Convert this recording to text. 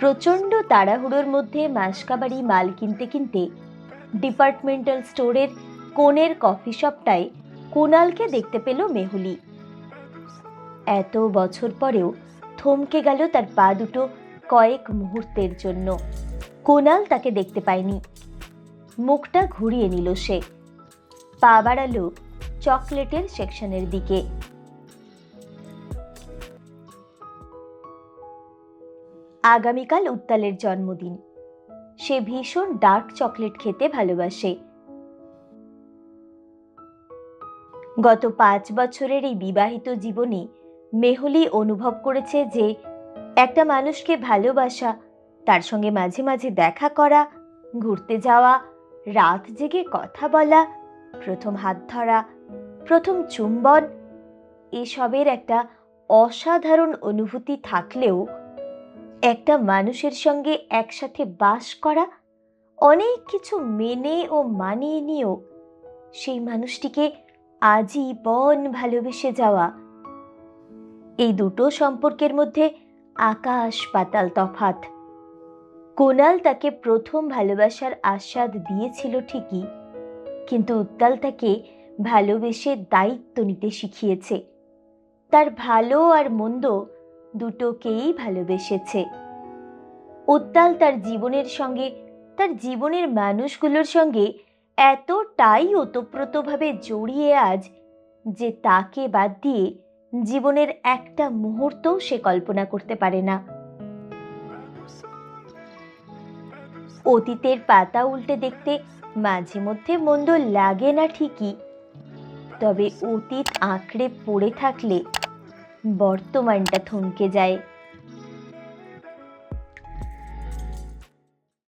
প্রচণ্ড তাড়াহুড়োর মধ্যে মাসকাবাড়ি মাল কিনতে কিনতে ডিপার্টমেন্টাল স্টোরের কোণের কফি শপটায় কুণালকে দেখতে পেল মেহুলি। এত বছর পরেও থমকে গেল তার পা দুটো কয়েক মুহূর্তের জন্য। কুণাল তাকে দেখতে পায়নি। মুখটা ঘুরিয়ে নিল সে। পা বাড়ালো চকলেটের সেকশনের দিকে। আগামীকাল উত্তালের জন্মদিন। সে ভীষণ ডার্ক চকলেট খেতে ভালোবাসে। গত পাঁচ বছরের এই বিবাহিত জীবনে মেহুলি অনুভব করেছে যে একটা মানুষকে ভালোবাসা, তার সঙ্গে মাঝে মাঝে দেখা করা, ঘুরতে যাওয়া, রাত জেগে কথা বলা, প্রথম হাত ধরা, প্রথম চুম্বন, এসবের একটা অসাধারণ অনুভূতি থাকলেও একটা মানুষের সঙ্গে একসাথে বাস করা, অনেক কিছু মেনে ও মানিয়ে নিয়েও সেই মানুষটিকে আজীবন ভালোবেসে যাওয়া। এই দুটো সম্পর্কের মধ্যে আকাশ পাতাল তফাত কোনাল তাকে প্রথম ভালোবাসার আস্বাদ দিয়েছিল ঠিকই, কিন্তু উত্তাল তাকে ভালোবেসে দায়িত্ব নিতে শিখিয়েছে। তার ভালো আর মন্দ দুটোকেই ভালোবেসেছে। উত্তাল তার জীবনের সঙ্গে, তার জীবনের মানুষগুলোর সঙ্গে এতটাই ওতপ্রোতভাবে জড়িয়ে আজ যে তাকে বাদ দিয়ে জীবনের একটা মুহূর্তও সে কল্পনা করতে পারে না। অতীতের পাতা উল্টে দেখতে মাঝে মধ্যে মন্দ লাগে না ঠিকই, তবে অতীত আঁকড়ে পড়ে থাকলে বর্তমানটা থমকে যায়।